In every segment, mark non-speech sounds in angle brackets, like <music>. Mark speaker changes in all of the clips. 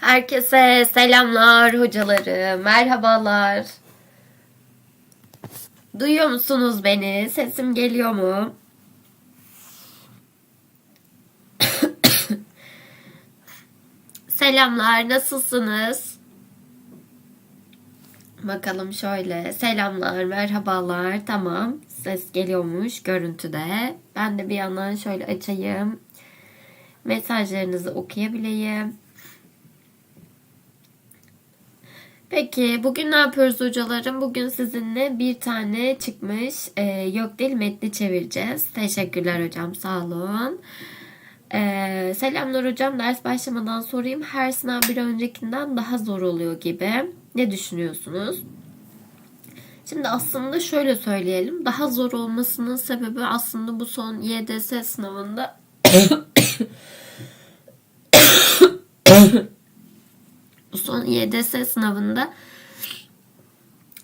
Speaker 1: Herkese selamlar hocalarım. Merhabalar. Duyuyor musunuz beni? Sesim geliyor mu? Selamlar, nasılsınız? Bakalım şöyle. Selamlar, merhabalar. Tamam. Ses geliyormuş görüntüde. Ben de bir yandan şöyle açayım. Mesajlarınızı okuyabileyim. Peki bugün ne yapıyoruz hocalarım? Bugün sizinle bir tane çıkmış e, yok değil metni çevireceğiz. Teşekkürler hocam sağ olun. E, selamlar hocam ders başlamadan sorayım. Her sınav bir öncekinden daha zor oluyor gibi. Ne düşünüyorsunuz? Şimdi aslında şöyle söyleyelim. Daha zor olmasının sebebi aslında bu son YDS sınavında <coughs> <coughs> son YDS sınavında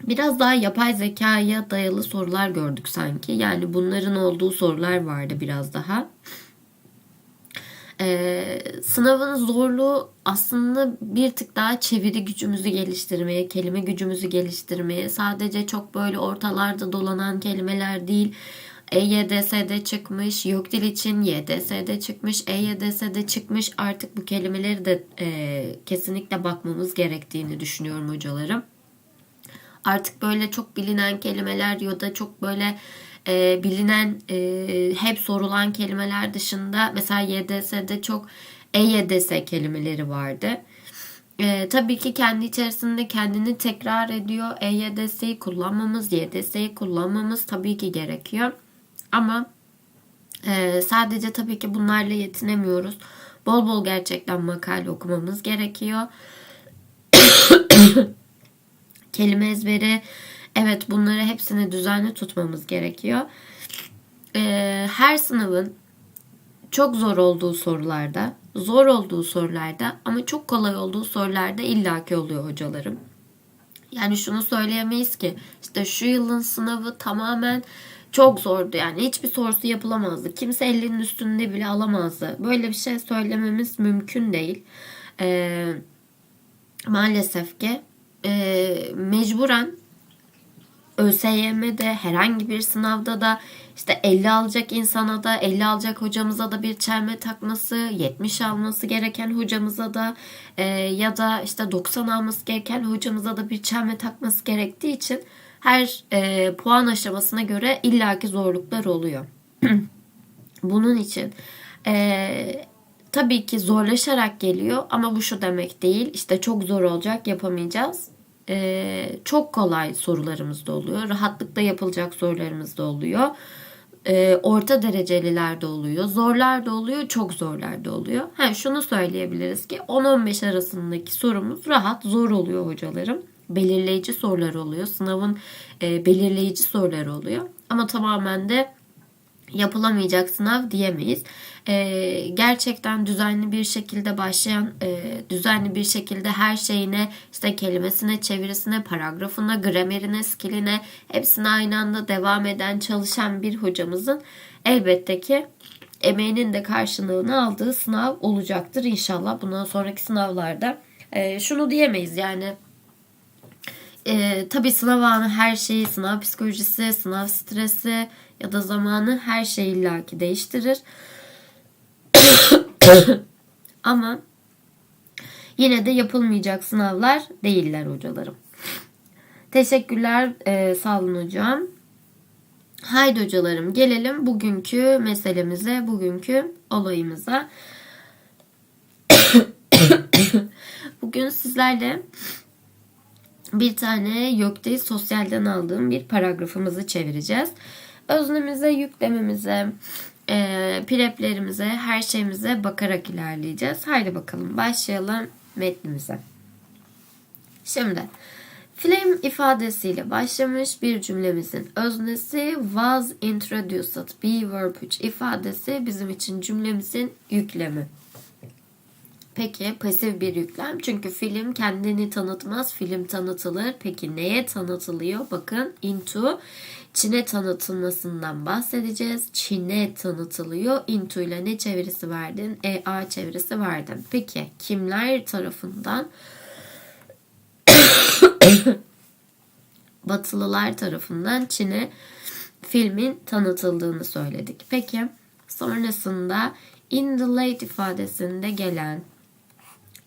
Speaker 1: biraz daha yapay zekaya dayalı sorular gördük sanki. Yani bunların olduğu sorular vardı biraz daha. Ee, sınavın zorluğu aslında bir tık daha çeviri gücümüzü geliştirmeye, kelime gücümüzü geliştirmeye, sadece çok böyle ortalarda dolanan kelimeler değil, EYDS'de çıkmış, yok dil için YDS'de çıkmış, EYDS'de çıkmış. Artık bu kelimeleri de e, kesinlikle bakmamız gerektiğini düşünüyorum hocalarım. Artık böyle çok bilinen kelimeler ya da çok böyle e, bilinen e, hep sorulan kelimeler dışında mesela YDS'de çok EYDS kelimeleri vardı. E, tabii ki kendi içerisinde kendini tekrar ediyor. EYDS'yi kullanmamız, YDS'yi kullanmamız tabii ki gerekiyor. Ama e, sadece tabii ki bunlarla yetinemiyoruz. Bol bol gerçekten makale okumamız gerekiyor. <coughs> Kelime ezberi, evet bunları hepsini düzenli tutmamız gerekiyor. E, her sınavın çok zor olduğu sorularda, zor olduğu sorularda ama çok kolay olduğu sorularda illaki oluyor hocalarım. Yani şunu söyleyemeyiz ki işte şu yılın sınavı tamamen çok zordu yani hiçbir sorusu yapılamazdı. Kimse elinin üstünde bile alamazdı. Böyle bir şey söylememiz mümkün değil. Ee, maalesef ki e, mecburen ÖSYM'de herhangi bir sınavda da işte 50 alacak insana da 50 alacak hocamıza da bir çelme takması, 70 alması gereken hocamıza da e, ya da işte 90 alması gereken hocamıza da bir çelme takması gerektiği için her e, puan aşamasına göre illaki zorluklar oluyor. <clears throat> Bunun için e, tabii ki zorlaşarak geliyor ama bu şu demek değil. İşte çok zor olacak yapamayacağız. E, çok kolay sorularımız da oluyor. Rahatlıkla yapılacak sorularımız da oluyor. E, orta dereceliler de oluyor. Zorlar da oluyor. Çok zorlar da oluyor. Ha, şunu söyleyebiliriz ki 10-15 arasındaki sorumuz rahat zor oluyor hocalarım belirleyici sorular oluyor. Sınavın e, belirleyici soruları oluyor. Ama tamamen de yapılamayacak sınav diyemeyiz. E, gerçekten düzenli bir şekilde başlayan, e, düzenli bir şekilde her şeyine, işte kelimesine, çevirisine, paragrafına, gramerine, skilline hepsine aynı anda devam eden, çalışan bir hocamızın elbette ki emeğinin de karşılığını aldığı sınav olacaktır inşallah. Bundan sonraki sınavlarda e, şunu diyemeyiz yani e, tabii sınav anı her şeyi, sınav psikolojisi, sınav stresi ya da zamanı her şeyi illaki değiştirir. <coughs> Ama yine de yapılmayacak sınavlar değiller hocalarım. Teşekkürler e, sağ olun hocam. Haydi hocalarım gelelim bugünkü meselemize, bugünkü olayımıza. <coughs> Bugün sizlerle bir tane Gökte Sosyal'den aldığım bir paragrafımızı çevireceğiz. Öznemize, yüklememize, e, preplerimize, her şeyimize bakarak ilerleyeceğiz. Haydi bakalım başlayalım metnimize. Şimdi flame ifadesiyle başlamış bir cümlemizin öznesi was introduced be verb 3 ifadesi bizim için cümlemizin yüklemi. Peki pasif bir yüklem çünkü film kendini tanıtmaz, film tanıtılır. Peki neye tanıtılıyor? Bakın into Çin'e tanıtılmasından bahsedeceğiz. Çin'e tanıtılıyor. Into ile ne çevirisi verdin? EA çevirisi verdin. Peki kimler tarafından? <coughs> Batılılar tarafından Çin'e filmin tanıtıldığını söyledik. Peki sonrasında in the late ifadesinde gelen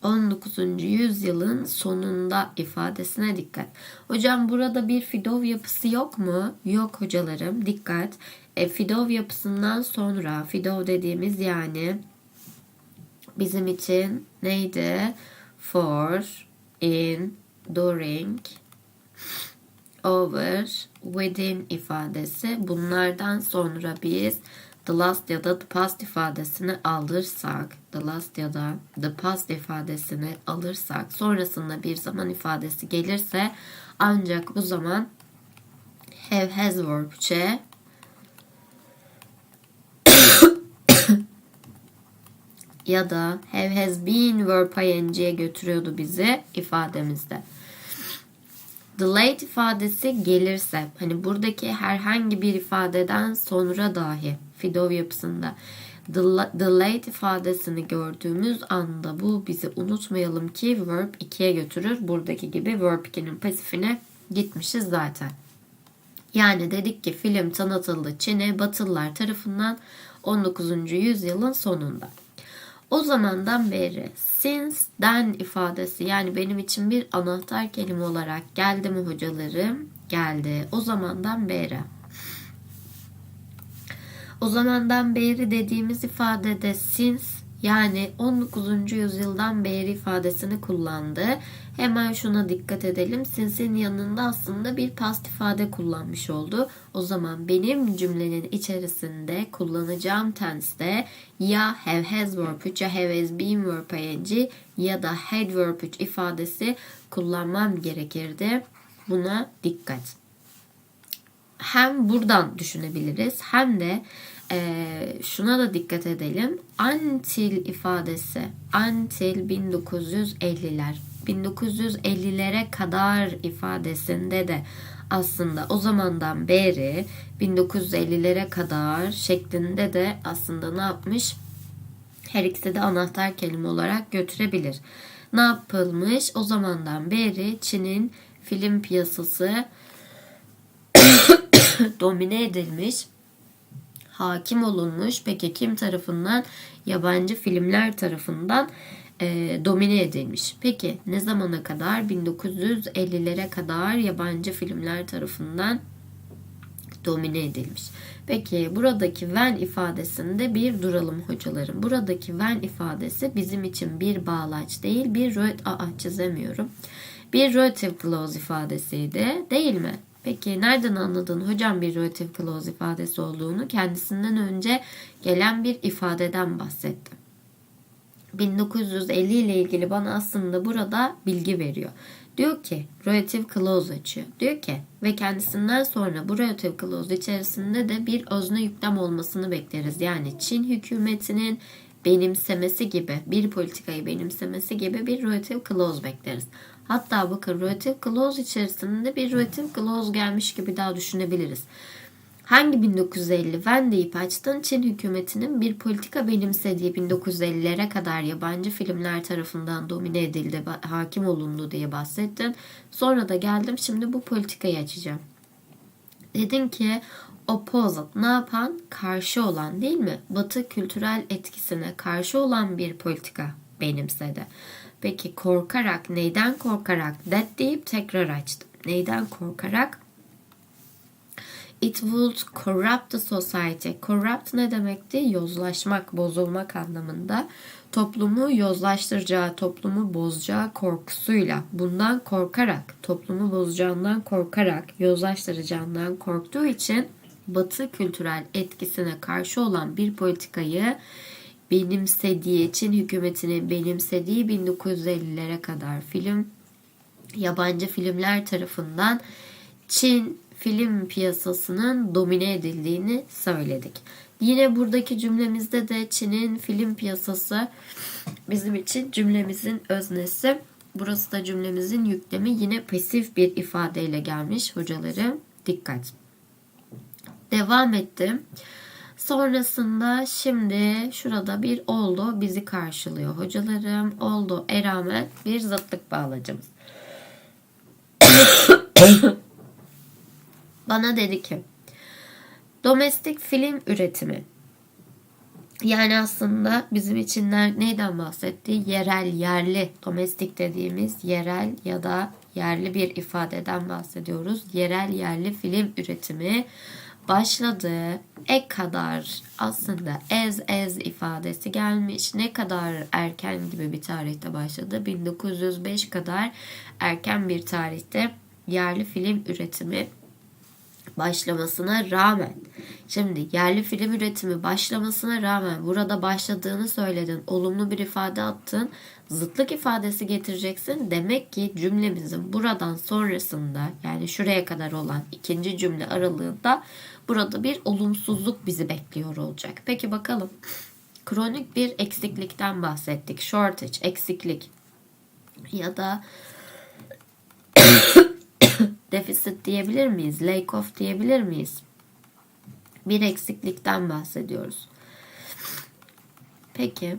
Speaker 1: 19. yüzyılın sonunda ifadesine dikkat. Hocam burada bir Fidov yapısı yok mu? Yok hocalarım dikkat. E, Fidov yapısından sonra Fidov dediğimiz yani bizim için neydi? For, in, during, over, within ifadesi. Bunlardan sonra biz the last ya da the past ifadesini alırsak, the last ya da the past ifadesini alırsak, sonrasında bir zaman ifadesi gelirse ancak bu zaman have has verb'çe <coughs> ya da have has been verb ing'ye götürüyordu bizi ifademizde. The late ifadesi gelirse hani buradaki herhangi bir ifadeden sonra dahi Fidov yapısında late ifadesini gördüğümüz anda bu bizi unutmayalım ki verb 2'ye götürür. Buradaki gibi verb 2'nin pasifine gitmişiz zaten. Yani dedik ki film tanıtıldı Çin'e Batılılar tarafından 19. yüzyılın sonunda. O zamandan beri since'den ifadesi yani benim için bir anahtar kelime olarak geldi mi hocalarım? Geldi. O zamandan beri. O zamandan beri dediğimiz ifadede since yani 19. yüzyıldan beri ifadesini kullandı. Hemen şuna dikkat edelim. Since'in yanında aslında bir past ifade kullanmış oldu. O zaman benim cümlenin içerisinde kullanacağım tense'de ya have has verb 3 ya have has been verb ing ya da had verb 3 ifadesi kullanmam gerekirdi. Buna dikkat. Hem buradan düşünebiliriz hem de e, şuna da dikkat edelim. Until ifadesi until 1950'ler 1950'lere kadar ifadesinde de aslında o zamandan beri 1950'lere kadar şeklinde de aslında ne yapmış? Her ikisi de anahtar kelime olarak götürebilir. Ne yapılmış? O zamandan beri Çin'in film piyasası <laughs> domine edilmiş hakim olunmuş. Peki kim tarafından? Yabancı filmler tarafından e, domine edilmiş. Peki ne zamana kadar? 1950'lere kadar yabancı filmler tarafından domine edilmiş. Peki buradaki when ifadesinde bir duralım hocalarım. Buradaki when ifadesi bizim için bir bağlaç değil, bir aa çizemiyorum. Bir relative clause ifadesiydi değil mi? Peki nereden anladın hocam bir relative clause ifadesi olduğunu? Kendisinden önce gelen bir ifadeden bahsettim. 1950 ile ilgili bana aslında burada bilgi veriyor. Diyor ki relative clause açıyor. Diyor ki ve kendisinden sonra bu relative clause içerisinde de bir özne yüklem olmasını bekleriz. Yani Çin hükümetinin benimsemesi gibi bir politikayı benimsemesi gibi bir relative clause bekleriz. Hatta bakın relative clause içerisinde bir relative clause gelmiş gibi daha düşünebiliriz. Hangi 1950 when deyip açtın Çin hükümetinin bir politika benimsediği 1950'lere kadar yabancı filmler tarafından domine edildi, hakim olundu diye bahsettin. Sonra da geldim şimdi bu politikayı açacağım. Dedin ki opposite ne yapan? Karşı olan değil mi? Batı kültürel etkisine karşı olan bir politika benimsedi. Peki korkarak, neyden korkarak? That deyip tekrar açtım. Neyden korkarak? It would corrupt the society. Corrupt ne demekti? Yozlaşmak, bozulmak anlamında. Toplumu yozlaştıracağı, toplumu bozacağı korkusuyla, bundan korkarak, toplumu bozacağından korkarak, yozlaştıracağından korktuğu için Batı kültürel etkisine karşı olan bir politikayı benimsediği, Çin hükümetinin benimsediği 1950'lere kadar film yabancı filmler tarafından Çin film piyasasının domine edildiğini söyledik. Yine buradaki cümlemizde de Çin'in film piyasası bizim için cümlemizin öznesi. Burası da cümlemizin yüklemi yine pasif bir ifadeyle gelmiş hocalarım. Dikkat. Devam ettim. Sonrasında şimdi şurada bir oldu bizi karşılıyor hocalarım. Oldu e rağmen bir zıtlık bağlacımız. Bana dedi ki domestik film üretimi yani aslında bizim için neyden bahsetti? Yerel, yerli, domestik dediğimiz yerel ya da yerli bir ifadeden bahsediyoruz. Yerel, yerli film üretimi başladı. E kadar aslında ez ez ifadesi gelmiş. Ne kadar erken gibi bir tarihte başladı. 1905 kadar erken bir tarihte yerli film üretimi başlamasına rağmen şimdi yerli film üretimi başlamasına rağmen burada başladığını söyledin. Olumlu bir ifade attın. Zıtlık ifadesi getireceksin. Demek ki cümlemizin buradan sonrasında yani şuraya kadar olan ikinci cümle aralığında burada bir olumsuzluk bizi bekliyor olacak. Peki bakalım. Kronik bir eksiklikten bahsettik. Shortage, eksiklik ya da deficit diyebilir miyiz? Lack of diyebilir miyiz? Bir eksiklikten bahsediyoruz. Peki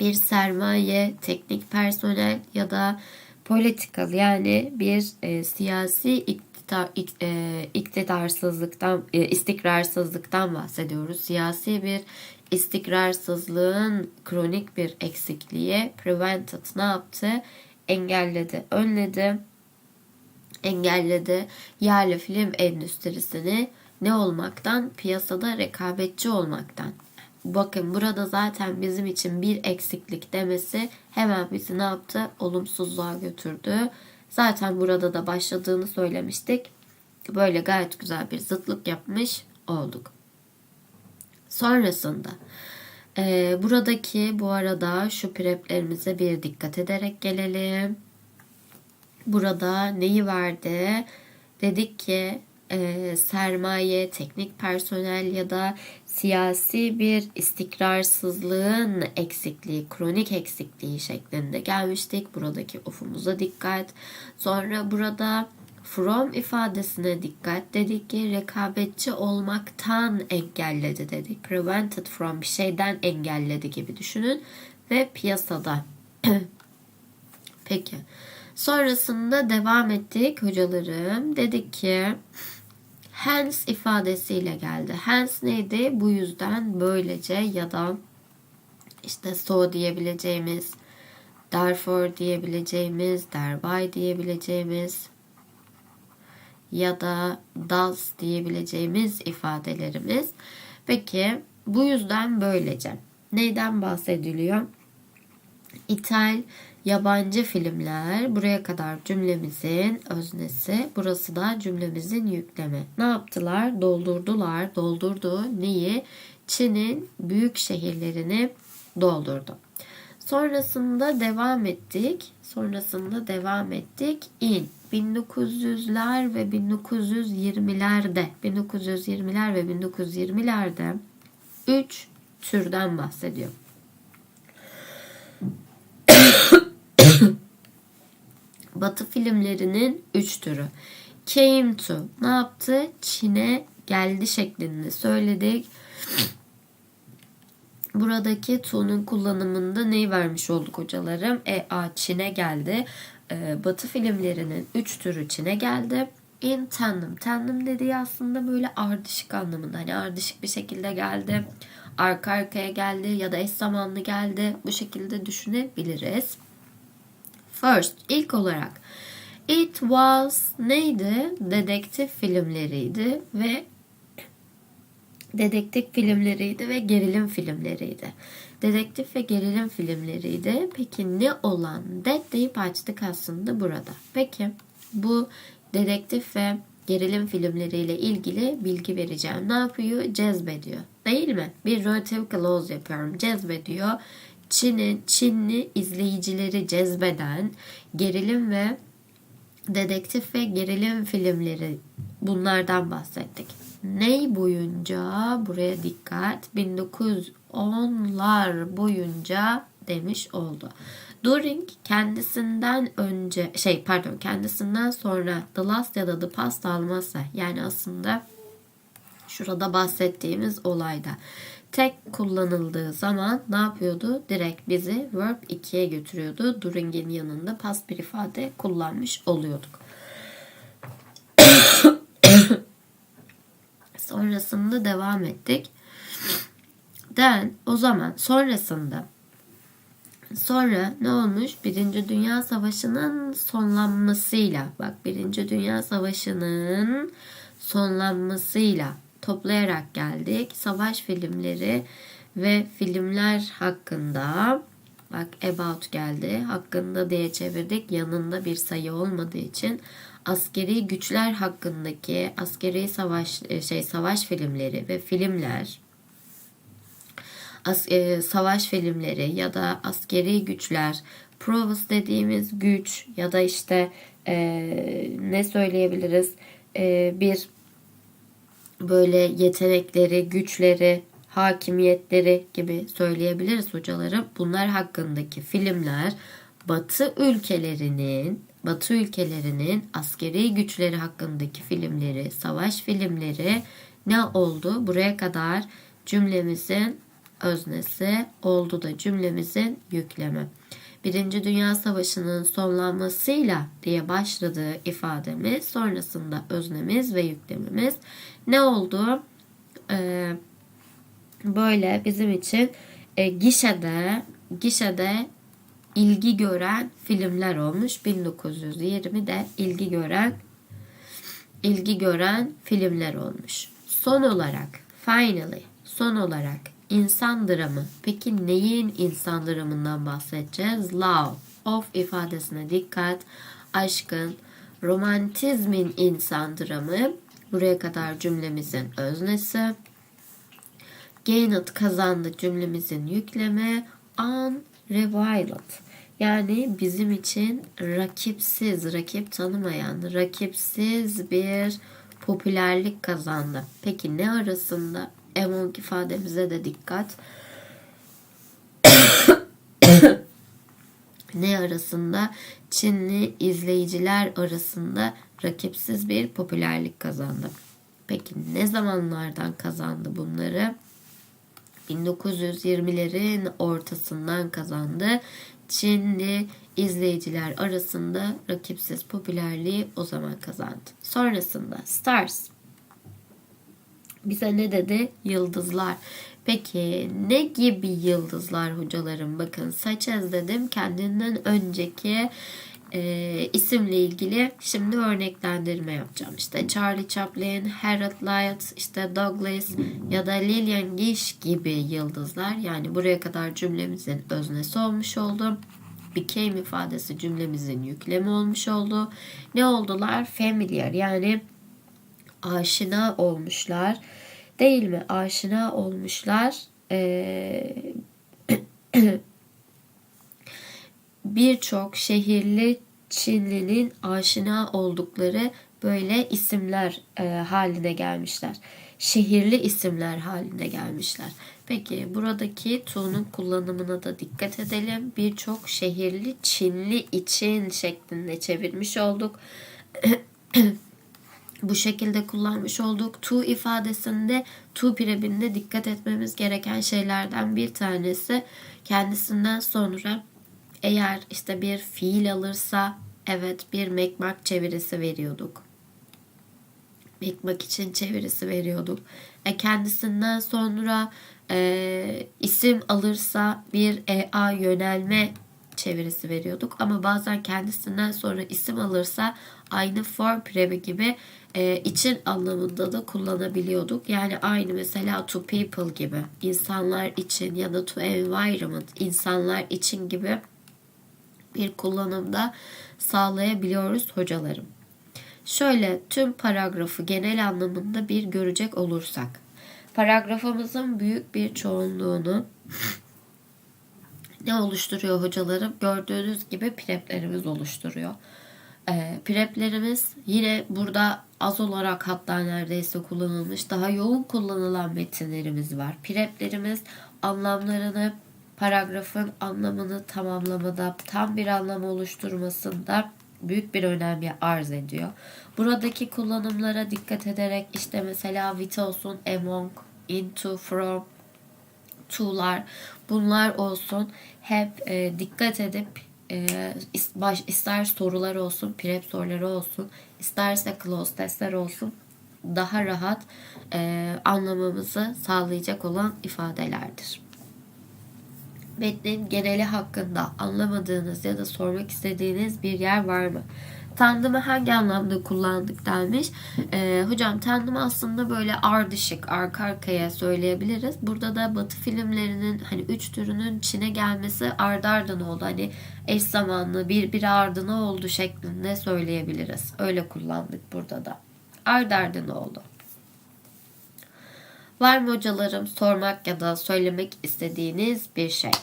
Speaker 1: bir sermaye, teknik personel ya da political yani bir e, siyasi iktidar, e, iktidarsızlıktan, e, istikrarsızlıktan bahsediyoruz. Siyasi bir istikrarsızlığın kronik bir eksikliği prevented ne yaptı? Engelledi, önledi engelledi. Yerli film endüstrisini ne olmaktan? Piyasada rekabetçi olmaktan. Bakın burada zaten bizim için bir eksiklik demesi hemen bizi ne yaptı? Olumsuzluğa götürdü. Zaten burada da başladığını söylemiştik. Böyle gayet güzel bir zıtlık yapmış olduk. Sonrasında e, buradaki bu arada şu preplerimize bir dikkat ederek gelelim burada neyi verdi? Dedik ki e, sermaye, teknik personel ya da siyasi bir istikrarsızlığın eksikliği, kronik eksikliği şeklinde gelmiştik. Buradaki ofumuza dikkat. Sonra burada from ifadesine dikkat. Dedik ki rekabetçi olmaktan engelledi dedik. Prevented from bir şeyden engelledi gibi düşünün. Ve piyasada. <clears throat> Peki. Sonrasında devam ettik hocalarım. Dedik ki hence ifadesiyle geldi. Hence neydi? Bu yüzden böylece ya da işte so diyebileceğimiz, therefore diyebileceğimiz, thereby diyebileceğimiz ya da does diyebileceğimiz ifadelerimiz. Peki bu yüzden böylece. Neyden bahsediliyor? İthal yabancı filmler buraya kadar cümlemizin öznesi. Burası da cümlemizin yükleme. Ne yaptılar? Doldurdular. Doldurdu neyi? Çin'in büyük şehirlerini doldurdu. Sonrasında devam ettik. Sonrasında devam ettik. In 1900'ler ve 1920'lerde 1920'ler ve 1920'lerde 3 türden bahsediyor. Batı filmlerinin üç türü. Came to ne yaptı? Çin'e geldi şeklinde söyledik. Buradaki to'nun kullanımında neyi vermiş olduk hocalarım? E, a Çin'e geldi. E, Batı filmlerinin üç türü Çin'e geldi. In tandem. Tandem dediği aslında böyle ardışık anlamında. Hani ardışık bir şekilde geldi. Arka arkaya geldi ya da eş zamanlı geldi. Bu şekilde düşünebiliriz. First, ilk olarak It was neydi? Dedektif filmleriydi ve dedektif filmleriydi ve gerilim filmleriydi. Dedektif ve gerilim filmleriydi. Peki ne olan? Dead deyip açtık aslında burada. Peki bu dedektif ve gerilim filmleriyle ilgili bilgi vereceğim. Ne yapıyor? Cezbediyor. Değil mi? Bir relative clause yapıyorum. Cezbediyor. Çin'in Çinli izleyicileri cezbeden gerilim ve dedektif ve gerilim filmleri bunlardan bahsettik. Ney boyunca buraya dikkat 1910'lar boyunca demiş oldu. During kendisinden önce şey pardon kendisinden sonra The Last ya da The Past almazsa yani aslında şurada bahsettiğimiz olayda tek kullanıldığı zaman ne yapıyordu? Direkt bizi verb 2'ye götürüyordu. During'in yanında past bir ifade kullanmış oluyorduk. <coughs> Sonrasında devam ettik. Den o zaman sonrasında Sonra ne olmuş? Birinci Dünya Savaşı'nın sonlanmasıyla bak Birinci Dünya Savaşı'nın sonlanmasıyla toplayarak geldik. Savaş filmleri ve filmler hakkında bak about geldi. Hakkında diye çevirdik. Yanında bir sayı olmadığı için askeri güçler hakkındaki askeri savaş şey savaş filmleri ve filmler as, e, savaş filmleri ya da askeri güçler, provas dediğimiz güç ya da işte e, ne söyleyebiliriz e, bir böyle yetenekleri, güçleri, hakimiyetleri gibi söyleyebiliriz hocalarım. Bunlar hakkındaki filmler Batı ülkelerinin Batı ülkelerinin askeri güçleri hakkındaki filmleri, savaş filmleri ne oldu? Buraya kadar cümlemizin öznesi oldu da cümlemizin yüklemi. Birinci Dünya Savaşı'nın sonlanmasıyla diye başladığı ifademiz sonrasında öznemiz ve yüklemimiz ne oldu? Ee, böyle bizim için e, gişede gişede ilgi gören filmler olmuş. 1920'de ilgi gören ilgi gören filmler olmuş. Son olarak finally son olarak insan dramı. Peki neyin insan dramından bahsedeceğiz? Love of ifadesine dikkat. Aşkın, romantizmin insan dramı. Buraya kadar cümlemizin öznesi. Gained kazandı cümlemizin yükleme. Unreviled. Yani bizim için rakipsiz, rakip tanımayan, rakipsiz bir popülerlik kazandı. Peki ne arasında? Among ifademize de dikkat. <coughs> ne arasında? Çinli izleyiciler arasında rakipsiz bir popülerlik kazandı. Peki ne zamanlardan kazandı bunları? 1920'lerin ortasından kazandı. Çinli izleyiciler arasında rakipsiz popülerliği o zaman kazandı. Sonrasında Stars bize ne dedi? Yıldızlar. Peki ne gibi yıldızlar hocalarım? Bakın as dedim kendinden önceki e, isimle ilgili şimdi örneklendirme yapacağım. İşte Charlie Chaplin, Harold Lloyd, işte Douglas ya da Lillian Gish gibi yıldızlar. Yani buraya kadar cümlemizin öznesi olmuş oldu. Became ifadesi cümlemizin yüklemi olmuş oldu. Ne oldular? Familiar yani aşina olmuşlar. Değil mi? Aşina olmuşlar. Ee, <clears throat> Birçok şehirli Çinlinin aşina oldukları böyle isimler e, haline gelmişler. Şehirli isimler haline gelmişler. Peki buradaki to'nun kullanımına da dikkat edelim. Birçok şehirli Çinli için şeklinde çevirmiş olduk. <clears throat> bu şekilde kullanmış olduk. To ifadesinde to pirebinde dikkat etmemiz gereken şeylerden bir tanesi kendisinden sonra eğer işte bir fiil alırsa evet bir mekmak çevirisi veriyorduk. Mekmak için çevirisi veriyorduk. E kendisinden sonra e, isim alırsa bir EA yönelme çevirisi veriyorduk. Ama bazen kendisinden sonra isim alırsa aynı for prebi gibi e, için anlamında da kullanabiliyorduk. Yani aynı mesela to people gibi insanlar için ya da to environment insanlar için gibi bir kullanımda sağlayabiliyoruz hocalarım. Şöyle tüm paragrafı genel anlamında bir görecek olursak. Paragrafımızın büyük bir çoğunluğunu ne oluşturuyor hocalarım? Gördüğünüz gibi preplerimiz oluşturuyor. e, preplerimiz yine burada az olarak hatta neredeyse kullanılmış daha yoğun kullanılan metinlerimiz var. Preplerimiz anlamlarını paragrafın anlamını tamamlamada tam bir anlam oluşturmasında büyük bir önem arz ediyor. Buradaki kullanımlara dikkat ederek işte mesela with olsun, among, into, from, to'lar bunlar olsun hep e, dikkat edip e, baş, ister sorular olsun, prep soruları olsun, isterse close testler olsun daha rahat e, anlamamızı sağlayacak olan ifadelerdir. Metnin geneli hakkında anlamadığınız ya da sormak istediğiniz bir yer var mı? Tandımı hangi anlamda kullandık denmiş. Ee, hocam tandım aslında böyle ardışık, arka arkaya söyleyebiliriz. Burada da batı filmlerinin hani üç türünün Çin'e gelmesi ardı ardına oldu. Hani eş zamanlı birbiri ardına oldu şeklinde söyleyebiliriz. Öyle kullandık burada da. Ardı ardına oldu. Var mı hocalarım sormak ya da söylemek istediğiniz bir şey? <coughs>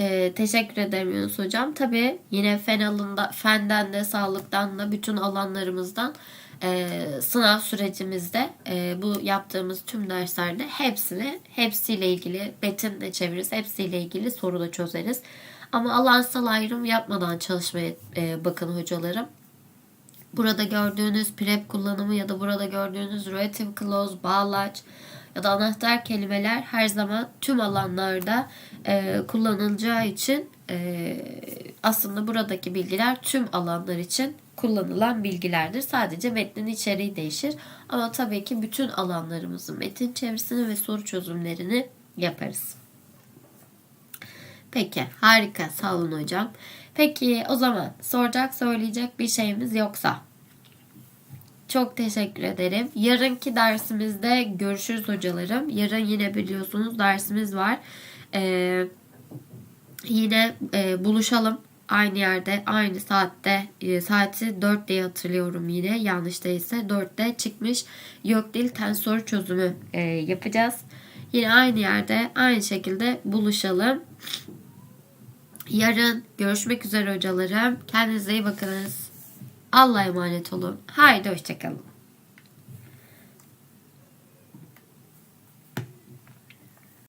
Speaker 1: Ee, teşekkür ederim Yunus Hocam. Tabii yine fen alanında, fenden de sağlıktan da bütün alanlarımızdan e, sınav sürecimizde e, bu yaptığımız tüm derslerde hepsini hepsiyle ilgili metin de çeviririz. Hepsiyle ilgili soru da çözeriz. Ama alansal ayrım yapmadan çalışmaya e, bakın hocalarım. Burada gördüğünüz prep kullanımı ya da burada gördüğünüz relative clause, bağlaç ya da anahtar kelimeler her zaman tüm alanlarda e, kullanılacağı için e, aslında buradaki bilgiler tüm alanlar için kullanılan bilgilerdir. Sadece metnin içeriği değişir. Ama tabii ki bütün alanlarımızın metin çevirisini ve soru çözümlerini yaparız. Peki harika sağ olun hocam. Peki o zaman soracak söyleyecek bir şeyimiz yoksa çok teşekkür ederim. Yarınki dersimizde görüşürüz hocalarım. Yarın yine biliyorsunuz dersimiz var. Ee, yine e, buluşalım. Aynı yerde, aynı saatte. E, saati 4 diye hatırlıyorum yine. Yanlış değilse 4'te çıkmış. Yok değil tensor çözümü e, yapacağız. Yine aynı yerde, aynı şekilde buluşalım. Yarın görüşmek üzere hocalarım. Kendinize iyi bakınız. Allah'a emanet olun. Haydi hoşçakalın.